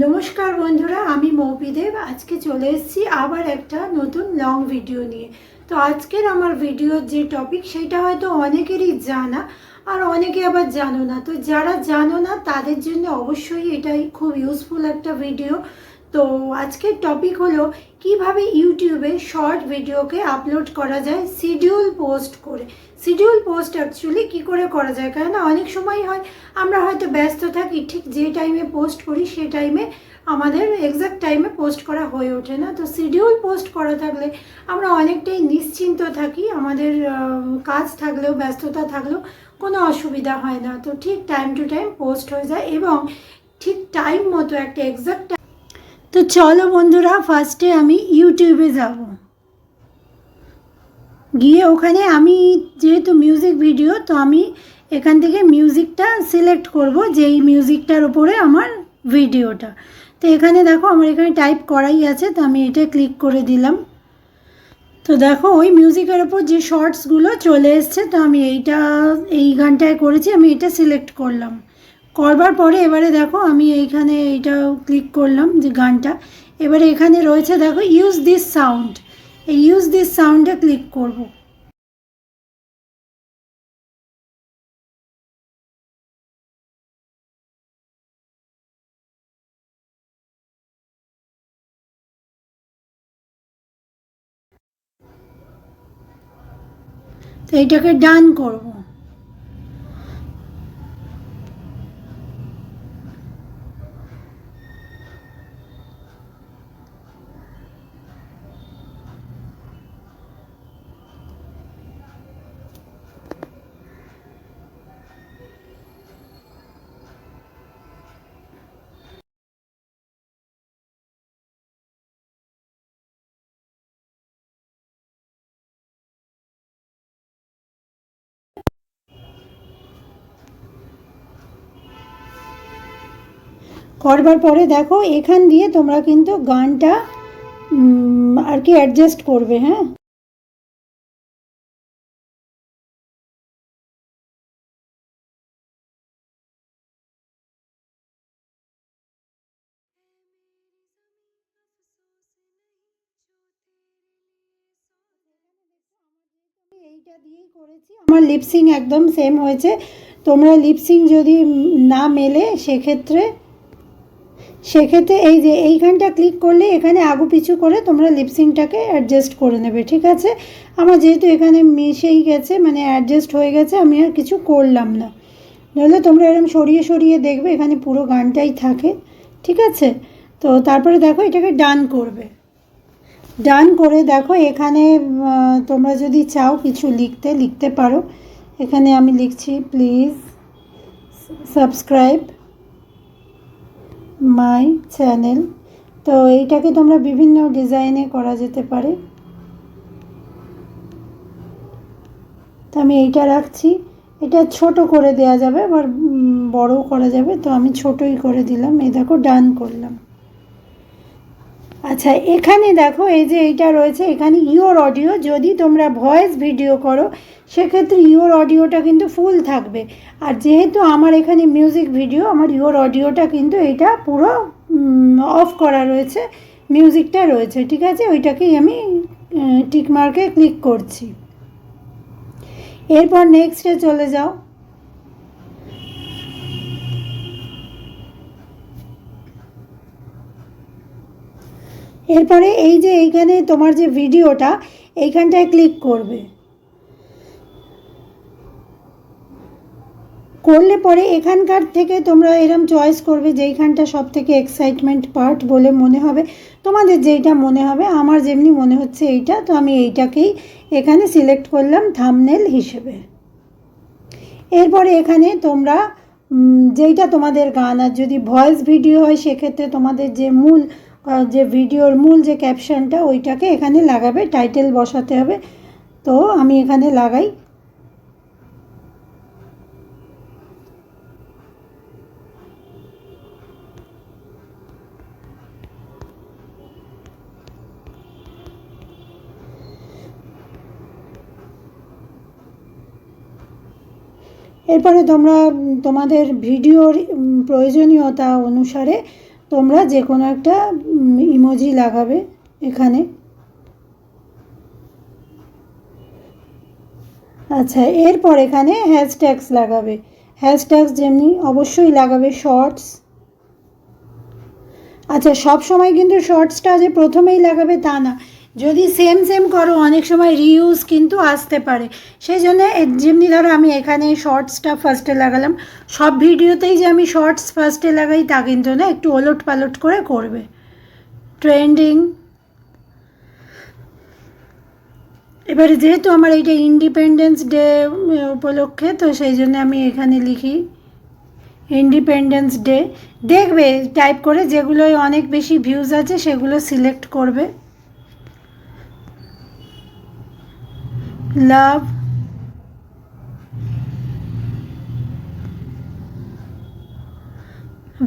নমস্কার বন্ধুরা, আমি মৌপিদেব আজকে চলে এসেছি আবার একটা নতুন লং ভিডিও নিয়ে। তো আজকের আমার ভিডিওর যে টপিক সেটা হয়তো অনেকেরই জানা, আর অনেকে আবার জানো না। তো যারা জানো না, তাদের জন্য অবশ্যই এটাই খুব ইউজফুল একটা ভিডিও তো আজকের টপিক হলো কীভাবে ইউটিউবে শর্ট ভিডিওকে আপলোড করা যায় শিডিউল পোস্ট করে। শিডিউল পোস্ট অ্যাকচুয়ালি কী করে করা যায়? কেননা অনেক সময় হয়, আমরা হয়তো ব্যস্ত থাকি, ঠিক যে টাইমে পোস্ট করি, সে টাইমে আমাদের এক্স্যাক্ট টাইমে পোস্ট করা হয়ে ওঠে না। তো শিডিউল পোস্ট করা থাকলে আমরা অনেকটাই নিশ্চিন্ত থাকি, আমাদের কাজ থাকলেও, ব্যস্ততা থাকলেও কোনো অসুবিধা হয় না। তো ঠিক টাইম টু টাইম পোস্ট হয়ে যায় এবং ঠিক টাইম মতো একটা এক্সাক্ট তো চলো বন্ধুরা ফার্স্টে আমি ইউটিউবে যাব। গিয়ে ওখানে আমি যেহেতু মিউজিক ভিডিও তো আমি এখান থেকে মিউজিকটা সিলেক্ট করব, যেই মিউজিকটার উপরে আমার ভিডিওটা তো এখানে দেখো, আমার এখানে টাইপ করাই আছে, তো আমি এটা ক্লিক করে দিলাম। তো দেখো, ওই মিউজিকের ওপর যে শর্টসগুলো চলে এসছে, তো আমি এইটা, এই গানটায় করেছি, আমি এটা সিলেক্ট করলাম। করবার পরে এবারে দেখো আমি এইখানে এইটা ক্লিক করলাম যে গানটা। এবারে এখানে রয়েছে দেখো ইউজ দিস সাউন্ড এই ইউজ দিস সাউন্ডে ক্লিক করব। তো এইটাকে ডান করব। করবার পরে দেখো, এখান দিয়ে তোমরা কিন্তু গানটা আর কি অ্যাডজাস্ট করবে হ্যাঁ? আমার লিপসিং একদম সেম হয়েছে। তোমরা লিপসিং যদি না মেলে, সেক্ষেত্রে সেক্ষেত্রে এই যে এইখানটা ক্লিক করলে এখানে আগু পিছু করে তোমরা লিপসিংটাকে অ্যাডজাস্ট করে নেবে, ঠিক আছে? আমার যেহেতু এখানে মিশেই গেছে মানে অ্যাডজাস্ট হয়ে গেছে, আমি আর কিছু করলাম না। নইলে তোমরা এরকম সরিয়ে সরিয়ে দেখবে, এখানে পুরো গানটাই থাকে, ঠিক আছে? তো তারপরে দেখো এটাকে ডান করবে। ডান করে দেখো এখানে তোমরা যদি চাও কিছু লিখতে লিখতে পারো। এখানে আমি লিখছি প্লিজ সাবস্ক্রাইব মাই চ্যানেল। তো এইটাকে তোমরা বিভিন্ন ডিজাইনে করা যেতে পারে। তো আমি এইটা রাখছি। এটা ছোট করে দেয়া যাবে, আবার বড়ও করা যাবে। তো আমি ছোটই করে দিলাম। এই দেখো ডান করলাম। আচ্ছা এখানে দেখো এই যে এইটা রয়েছে, এখানে ইওর অডিও যদি তোমরা ভয়েস ভিডিও করো, সেক্ষেত্রে ইওর অডিওটা কিন্তু ফুল থাকবে। আর যেহেতু আমার এখানে মিউজিক ভিডিও আমার ইওর অডিওটা কিন্তু এটা পুরো অফ করা রয়েছে মিউজিকটা রয়েছে, ঠিক আছে? ওইটাকেই আমি টিকমার্কে ক্লিক করছি। এরপর নেক্সটে চলে যাও। এরপরে এই যে এইখানে তোমার যে ভিডিওটা, এইখানটায় ক্লিক করবে। করলে পরে এখানকার থেকে তোমরা এরম চয়েস করবে যেইখানটা সব থেকে এক্সাইটমেন্ট পার্ট বলে মনে হবে। তোমাদের যেইটা মনে হবে, আমার যেমনি মনে হচ্ছে এইটা, তো আমি এইটাকেই এখানে সিলেক্ট করলাম থামনেল হিসেবে। এরপরে এখানে তোমরা যেইটা তোমাদের গান, আর যদি ভয়েস ভিডিও হয়, সেক্ষেত্রে তোমাদের যে মূল যে ভিডিওর মূল যে ক্যাপশনটা ওইটাকে এখানে লাগাবে টাইটেল বসাতে হবে। তো আমি এখানে লাগাই। এরপরে তোমরা, তোমাদের ভিডিওর প্রয়োজনীয়তা অনুসারে তোমরা যে কোনো একটা ইমোজি লাগাবে এখানে। আচ্ছা এরপর এখানে হ্যাশট্যাগস লাগাবে। হ্যাশট্যাগস যেমনি অবশ্যই লাগাবে শর্টস আচ্ছা সব সময় কিন্তু শর্টসটা যে প্রথমেই লাগাবে তা না। যদি সেম সেম করো, অনেক সময় রিউজ কিন্তু আসতে পারে। সেই জন্য যেমনি ধরো আমি এখানে শর্টসটা ফার্স্টে লাগালাম, সব ভিডিওতেই যে আমি শর্টস ফার্স্টে লাগাই তা কিন্তু না, একটু ওলট পালট করে করবে। ট্রেন্ডিং এবারে যেহেতু আমার এইটা ইন্ডিপেন্ডেন্স ডে উপলক্ষে, তো সেই জন্য আমি এখানে লিখি ইন্ডিপেন্ডেন্স ডে দেখবে টাইপ করে যেগুলোই অনেক বেশি ভিউজ আছে, সেগুলো সিলেক্ট করবে। Love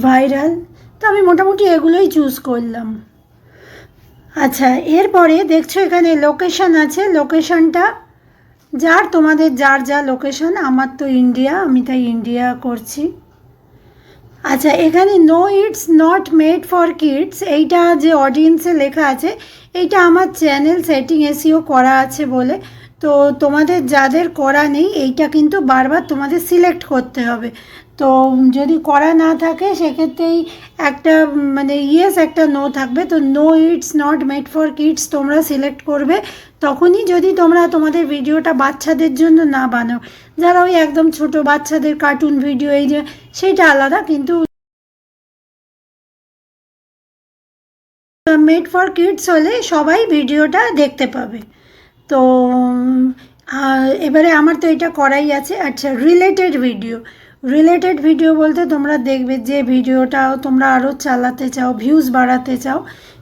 viral. তো আমি মোটামুটি এগুলোই চুজ করলাম। আচ্ছা এরপরে দেখছ এখানে লোকেশন আছে। লোকেশনটা যার, তোমাদের যার যা লোকেশন আমার তো ইন্ডিয়া আমি তাই ইন্ডিয়া করছি। আচ্ছা এখানে no it's not made for kids এইটা যে অডিয়েন্সে লেখা আছে, এইটা আমার চ্যানেল সেটিং এসিও করা আছে বলে। তো তোমাদের যাদের করা নেই, এইটা কিন্তু বারবার তোমাদের সিলেক্ট করতে হবে। তো যদি করা না থাকে, সেক্ষেত্রেই একটা মানে ইয়েস একটা নো থাকবে। তো no it's not made for kids তোমরা সিলেক্ট করবে। তখনই যদি তোমরা তোমাদের ভিডিওটা বাচ্চাদের জন্য না বানাও, যারা ওই একদম ছোট বাচ্চাদের কার্টুন ভিডিও এই যে সেইটা আলাদা, কিন্তু মেড ফর কিডস হলে সবাই ভিডিওটা দেখতে পাবে। তো এবারে আমার তো এটা করাই আছে। আচ্ছা রিলেটেড ভিডিও রিলেটেড ভিডিও বলতে তোমরা দেখবে যে ভিডিওটা তোমরা আরও চালাতে চাও ভিউজ বাড়াতে চাও,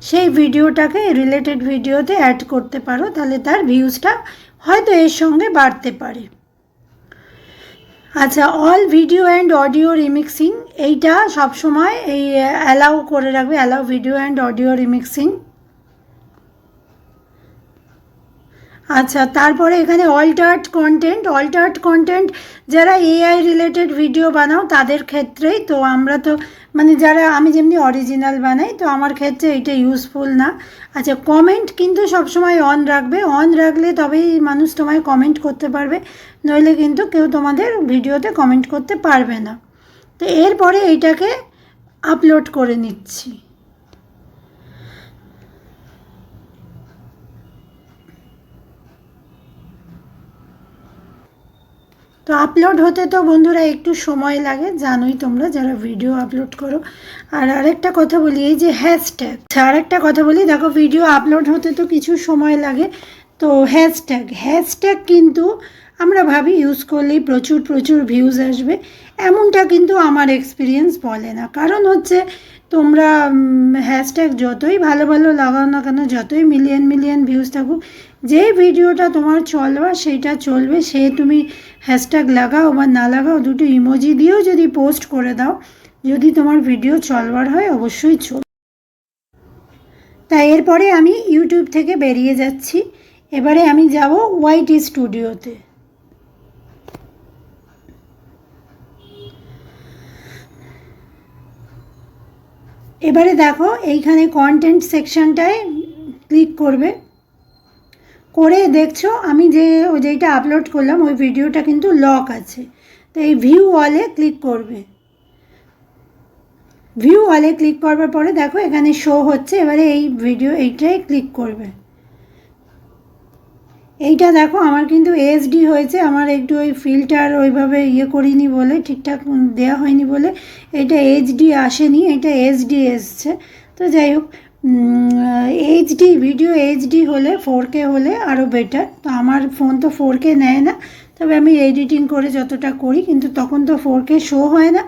সেই ভিডিওটাকে রিলেটেড ভিডিওতে অ্যাড করতে পারো, তাহলে তার ভিউজটা হয়তো এর সঙ্গে বাড়তে পারে। আচ্ছা all video and audio remixing এইটা সবসময় এই অ্যালাউ করে রাখবে allow video and audio remixing আচ্ছা তারপরে এখানে অল্টার্ট কন্টেন্ট অল্টার্ট কন্টেন্ট যারা এআই রিলেটেড ভিডিও বানাও তাদের ক্ষেত্রেই তো আমরা তো মানে যারা আমি যেমনি অরিজিনাল বানাই তো আমার ক্ষেত্রে এটা ইউজফুল না। আচ্ছা কমেন্ট কিন্তু সবসময় অন রাখবে অন রাখলে তবেই মানুষ তোমায় কমেন্ট করতে পারবে, নইলে কিন্তু কেউ তোমাদের ভিডিওতে কমেন্ট করতে পারবে না। তো এরপরে এইটাকে আপলোড করে নিচ্ছি। তো আপলোড হতে তো বন্ধুরা একটু সময় লাগে, জানোই তোমরা যারা ভিডিও আপলোড করো। আর আরেকটা কথা বলি, এই যে হ্যাশট্যাগ আরেকটা কথা বলি, দেখো ভিডিও আপলোড হতে তো কিছু সময় লাগে, তো হ্যাশট্যাগ হ্যাশট্যাগ কিন্তু আমরা ভাবি ইউজ করলেই প্রচুর প্রচুর ভিউজ আসবে, এমনটা কিন্তু আমার এক্সপিরিয়েন্স বলে না। কারণ হচ্ছে তোমরা হ্যাশট্যাগ যতই ভালো ভালো লাগাও না কেন, যতই মিলিয়ন মিলিয়ন ভিউজ থাকুক যে ভিডিওটা তোমার চলবা সেইটা চলবে। সে তুমি হ্যাশট্যাগ লাগাও বা না লাগাও, দুটো ইমোজি দিয়েও যদি পোস্ট করে দাও, যদি তোমার ভিডিও চলবার হয়, অবশ্যই চল। তাই এরপরে আমি ইউটিউব থেকে বেরিয়ে যাচ্ছি। এবারে আমি যাব ওয়াইট স্টুডিওতে এবারে দেখো, এইখানে কন্টেন্ট সেকশনটায় ক্লিক করবে। করে দেখছ, আমি যে ওই যেইটা আপলোড করলাম, ওই ভিডিওটা কিন্তু লক আছে। তো এই ভিউ ওয়ালে ক্লিক করবে। ভিউ অলে ক্লিক করবার পরে দেখো, এখানে শো হচ্ছে, এবারে এই ভিডিও এইটাই ক্লিক করবে। এইটা দেখো, আমার কিন্তু এইচডি হয়েছে, আমার একটু ওই ফিল্টার ওইভাবে ইয়ে করিনি বলে, ঠিকঠাক দেওয়া হয়নি বলে, এটা এইচডি আসেনি, এটা এইচডি এসছে। তো যাই হোক এইচডি ভিডিও এইচডি হলে ফোর কে হলে আরও বেটার তো আমার ফোন তো ফোর কে নেয় না, তবে আমি এডিটিং করে যতটা করি, কিন্তু তখন তো ফোর কে শো হয় না।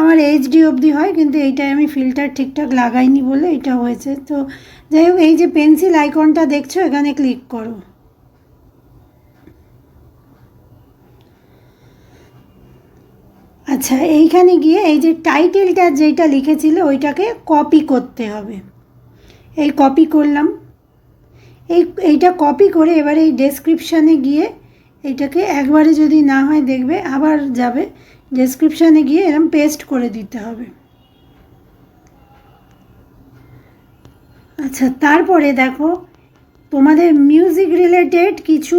আমার এইচডি অবধি হয়, কিন্তু এইটাই আমি ফিল্টার ঠিকঠাক লাগাইনি বলে এটা হয়েছে। তো যাই হোক, এই যে পেন্সিল আইকনটা দেখছ, এখানে ক্লিক করো। আচ্ছা এইখানে গিয়ে এই যে টাইটেলটা যেটা লিখেছিল, ওইটাকে কপি করতে হবে। এই কপি করলাম। এই, এইটা কপি করে এবার এই ডেসক্রিপশানে গিয়ে এইটাকে একবারে যদি না হয় দেখবে, আবার যাবে। ডেসক্রিপশানে গিয়ে এরম পেস্ট করে দিতে হবে। আচ্ছা তারপরে দেখো, তোমাদের মিউজিক রিলেটেড কিছু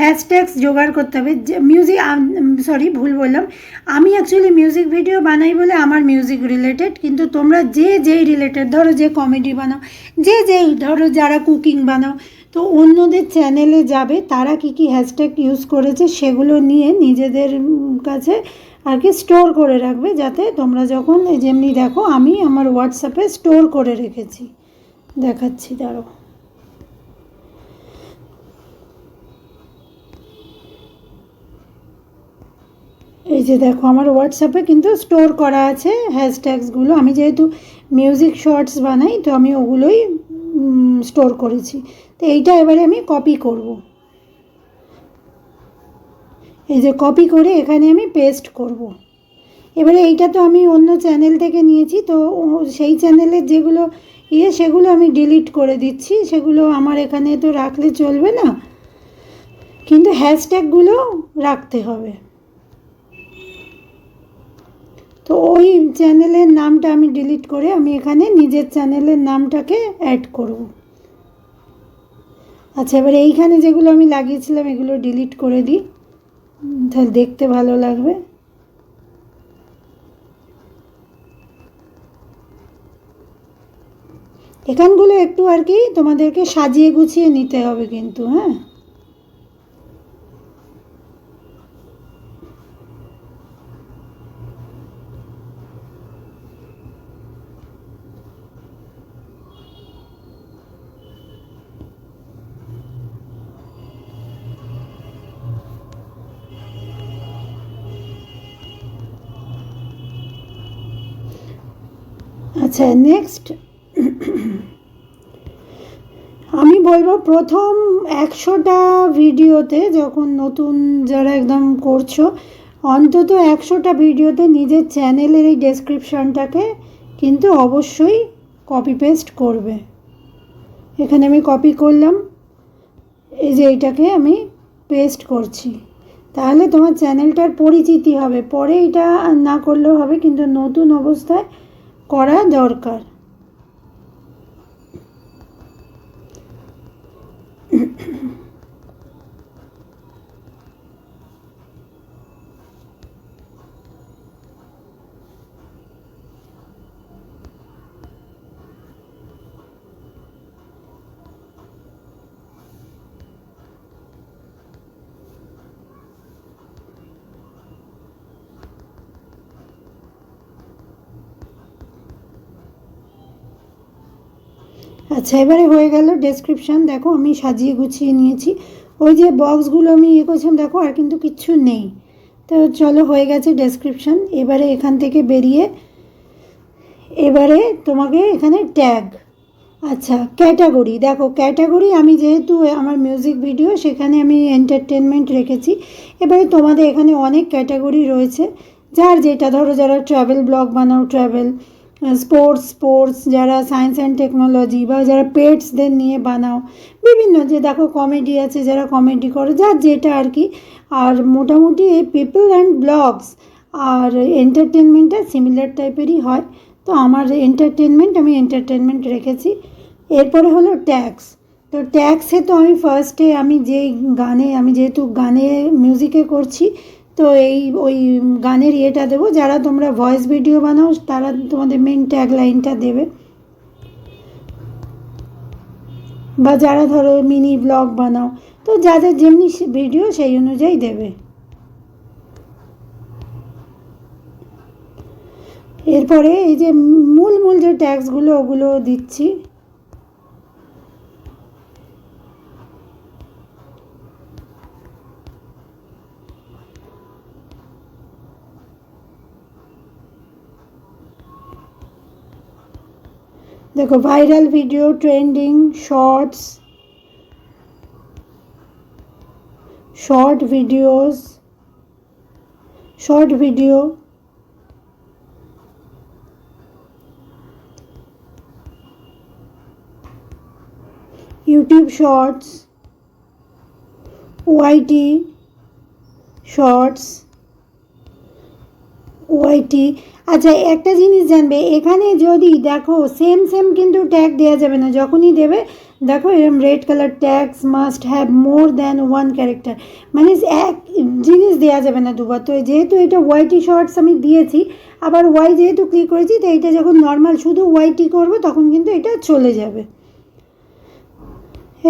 হ্যাশট্যাগস জোগাড় করতে হবে। যে মিউজিক সরি ভুল বললাম। আমি অ্যাকচুয়ালি মিউজিক ভিডিও বানাই বলে আমার মিউজিক রিলেটেড কিন্তু তোমরা যে যেই রিলেটেড ধরো যে কমেডি বানাও, যে যেই, ধরো যারা কুকিং বানাও, তো অন্যদের চ্যানেলে যাবে, তারা কি কি হ্যাশট্যাগ ইউজ করেছে সেগুলো নিয়ে নিজেদের কাছে আর কি স্টোর করে রাখবে, যাতে তোমরা যখন যেমনি দেখো, আমি আমার হোয়াটসঅ্যাপে স্টোর করে রেখেছি। দেখাচ্ছি দাঁড়ো এই যে দেখো, আমার হোয়াটসঅ্যাপে কিন্তু স্টোর করা আছে হ্যাশট্যাগসগুলো আমি যেহেতু মিউজিক শর্টস বানাই, তো আমি ওগুলোই স্টোর করেছি। তো এইটা এবারে আমি কপি করব। এই যে কপি করে এখানে আমি পেস্ট করব। এবারে এইটা তো আমি অন্য চ্যানেল থেকে নিয়েছি, তো সেই চ্যানেলের যেগুলো ইয়ে সেগুলো আমি ডিলিট করে দিচ্ছি। সেগুলো আমার এখানে তো রাখলে চলবে না। কিন্তু হ্যাশট্যাগুলো রাখতে হবে। তো ওই চ্যানেলের নামটা আমি ডিলিট করে আমি এখানে নিজের চ্যানেলের নামটাকে অ্যাড করব। আচ্ছা এবার এইখানে যেগুলো আমি লাগিয়েছিলাম এগুলো ডিলিট করে দিই। তাহলে দেখতে ভালো লাগবে। এখানগুলো একটু আর কি তোমাদেরকে সাজিয়ে গুছিয়ে নিতে হবে কিন্তু হ্যাঁ? আচ্ছা নেক্সট আমি বলব প্রথম একশোটা ভিডিওতে যখন নতুন যারা একদম করছ, অন্তত একশোটা ভিডিওতে নিজের চ্যানেলের এই ডেসক্রিপশানটাকে কিন্তু অবশ্যই কপি পেস্ট করবে। এখানে আমি কপি করলাম, এই যে এইটাকে আমি পেস্ট করছি। তাহলে তোমার চ্যানেলটার পরিচিতি হবে। পরে এটা না করলেও হবে, কিন্তু নতুন অবস্থায় করা দরকার। আচ্ছা এবারে হয়ে গেল ডেসক্রিপশান দেখো, আমি সাজিয়ে গুছিয়ে নিয়েছি। ওই যে বক্সগুলো আমি ইয়ে করছিলাম, দেখো, আর কিন্তু কিচ্ছু নেই। তো চলো, হয়ে গেছে ডেসক্রিপশান এবারে এখান থেকে বেরিয়ে, এবারে তোমাকে এখানে ট্যাগ আচ্ছা ক্যাটাগরি দেখো ক্যাটাগরি আমি যেহেতু আমার মিউজিক ভিডিও সেখানে আমি এন্টারটেনমেন্ট রেখেছি। এবারে তোমাদের এখানে অনেক ক্যাটাগরি রয়েছে। যার যেটা, ধরো, যারা ট্রাভেল ব্লগ বানাও ট্রাভেল স্পোর্টস স্পোর্টস যারা সায়েন্স অ্যান্ড টেকনোলজি বা যারা পেটসদের নিয়ে বানাও, বিভিন্ন যে দেখো কমেডি আছে, যারা কমেডি করে, যার যেটা আর কি, আর মোটামুটি এই পিপল অ্যান্ড ব্লগস আর এন্টারটেনমেন্টটা সিমিলার টাইপেরই হয়। তো আমার এন্টারটেনমেন্ট আমি এন্টারটেনমেন্ট রেখেছি। এরপরে হলো ট্যাক্স তো ট্যাক্সে তো আমি ফার্স্টে আমি যেই গানে, আমি যেহেতু গানে মিউজিকে করছি তো এই ওই গানের ইয়েটা দেবো, যারা তোমরা ভয়েস ভিডিও বানাও, তারা তোমাদের মেন ট্যাগ লাইনটা দেবে। বা যারা ধরো মিনি ব্লগ বানাও, তো যাদের যেমনি ভিডিও সেই অনুযায়ী দেবে। এরপরে এই যে মূল মূল যে ট্যাক্সগুলো ওগুলো দিচ্ছি। দেখো viral video trending shorts short videos short video YouTube shorts YT shorts YT. আচ্ছা একটা জিনিস জানবে, এখানে যদি দেখো সেম সেম কিন্তু ট্যাগ দেওয়া যাবে না, যখনই দেবে, দেখো এরকম red colour tags must have more than one character মানে এক জিনিস দেওয়া যাবে না দুবার। তো যেহেতু এটা ওয়াইটি শর্টস আমি দিয়েছি, আবার ওয়াই যেহেতু ক্লিক করেছি, তো এটা যখন নর্মাল শুধু ওয়াইটি করব, তখন কিন্তু এটা চলে যাবে।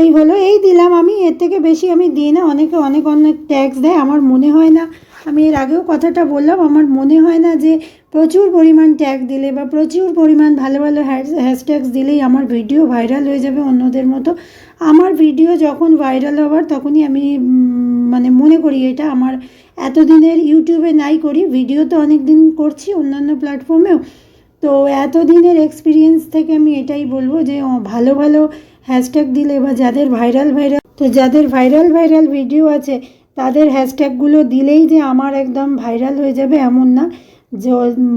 এই হলো, এই দিলাম আমি, এর থেকে বেশি আমি দিই না, অনেকে অনেক অনেক ট্যাক্স দেয়, আমার মনে হয় না। আমি এর আগেও কথাটা বললাম, আমার মনে হয় না যে প্রচুর পরিমাণ ট্যাগ দিলে বা প্রচুর পরিমাণ ভালো ভালো হ্যাশট্যাগস দিলেই আমার ভিডিও ভাইরাল হয়ে যাবে অন্যদের মতো। আমার ভিডিও যখন ভাইরাল হওয়ার তখনই আমি মানে মনে করি এটা আমার এতদিনের ইউটিউবে নাই করি ভিডিও তো অনেক দিন করছি অন্যান্য প্ল্যাটফর্মেও তো এতদিনের এক্সপিরিয়েন্স থেকে আমি এটাই বলব যে ভালো ভালো হ্যাশট্যাগ দিলে বা যাদের ভাইরাল ভাইরাল তো যাদের ভাইরাল ভাইরাল ভিডিও আছে তাদের হ্যাশট্যাগুলো দিলেই যে আমার একদম ভাইরাল হয়ে যাবে এমন না। যে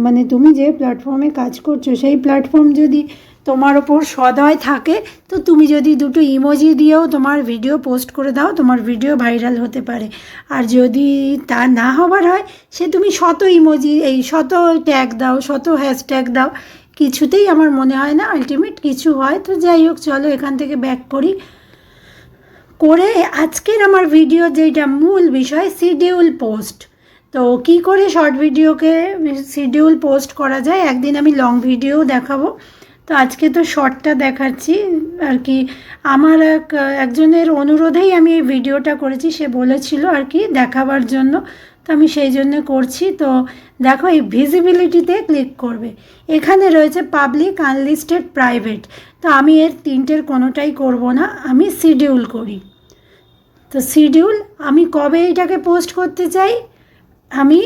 মানে তুমি যে প্ল্যাটফর্মে কাজ করছ, সেই প্ল্যাটফর্ম যদি তোমার ওপর সদয় থাকে, তো তুমি যদি দুটো ইমোজি দিয়েও তোমার ভিডিও পোস্ট করে দাও, তোমার ভিডিও ভাইরাল হতে পারে। আর যদি তা না হবার হয়, সে তুমি শত ইমোজি এই শত ট্যাগ দাও, শত হ্যাশট্যাগ দাও, কিছুতেই আমার মনে হয় না আলটিমেট কিছু হয়। তো যাই হোক, চলো এখান থেকে ব্যাক করি। করে আজকের আমার ভিডিও যেটা মূল বিষয় শিডিউল পোস্ট তো কি করে শর্ট ভিডিওকে শিডিউল পোস্ট করা যায়? একদিন আমি লং ভিডিও দেখাবো। তো আজকে তো শর্টটা দেখাচ্ছি, আর কি আমার এক, একজনের অনুরোধেই আমি এই ভিডিওটা করেছি, সে বলেছিল আর কি দেখাবার জন্য। তো আমি সেই জন্য করছি। তো দেখো, এই ভিজিবিলিটিতে ক্লিক করবে। এখানে রয়েছে পাবলিক আনলিস্টেড প্রাইভেট তো আমি এর তিনটের কোনোটাই করব না, আমি শিডিউল করি। তো শিডিউল আমি কবে এটাকে পোস্ট করতে চাই? আমি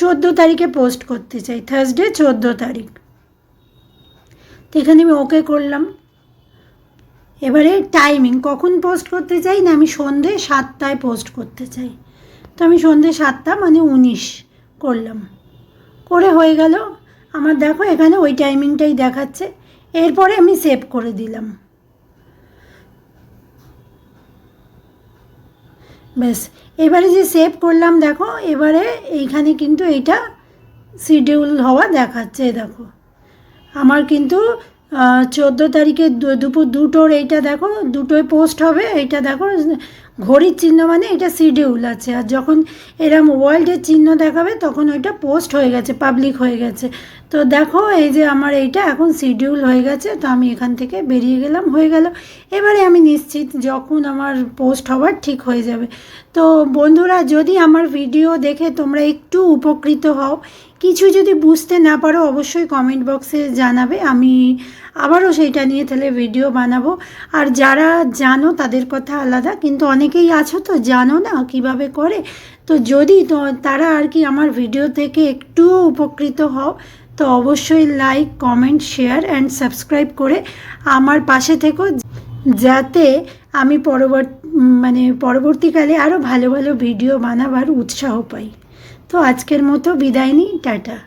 চোদ্দ তারিখে পোস্ট করতে চাই থার্সডে চোদ্দ তারিখ। তো এখানে আমি ওকে করলাম। এবারে টাইমিং কখন পোস্ট করতে চাই না আমি সন্ধে সাতটায় পোস্ট করতে চাই। তো আমি সন্ধে সাতটা মানে উনিশ। করলাম। করে হয়ে গেল। আমার দেখো এখানে ওই টাইমিংটাই দেখাচ্ছে। এরপরে আমি সেভ করে দিলাম। ব্যাস, এবারে যে সেভ করলাম, দেখো, এবারে এইখানে কিন্তু এইটা শিডিউল হওয়া দেখাচ্ছে, দেখো। আমার কিন্তু চোদ্দ তারিখে দুপুর দুটোর এইটা দেখো, দুটোয় পোস্ট হবে, এইটা দেখো ঘড়ির চিহ্ন মানে এটা শিডিউল আছে। আর যখন এরম ওয়ার্ল্ডের চিহ্ন দেখাবে, তখন ওইটা পোস্ট হয়ে গেছে পাবলিক হয়ে গেছে। তো দেখো, এই যে আমার এইটা এখন শিডিউল হয়ে গেছে, তো আমি এখান থেকে বেরিয়ে গেলাম, হয়ে গেল। এবারে আমি নিশ্চিত যখন আমার পোস্ট হওয়ার ঠিক হয়ে যাবে। তো বন্ধুরা, যদি আমার ভিডিও দেখে তোমরা একটু উপকৃত হও, কিছু যদি বুঝতে না পারো, অবশ্যই কমেন্ট বক্সে জানাবে। আমি আবারও সেইটা নিয়ে তাহলে ভিডিও বানাবো। আর যারা জানো, তাদের কথা আলাদা, কিন্তু অনেকেই আছো তো, জানো না কীভাবে করে। তো যদি তারা আর কি আমার ভিডিও থেকে একটুও উপকৃত হও তো অবশ্যই like comment share and subscribe করে আমার পাশে থেকো, যাতে আমি পরবর্তী মানে পরবর্তীকালে আরও ভালো ভালো ভিডিও বানাবার উৎসাহ পাই। তো আজকের মতো বিদায় নিই, টাটা।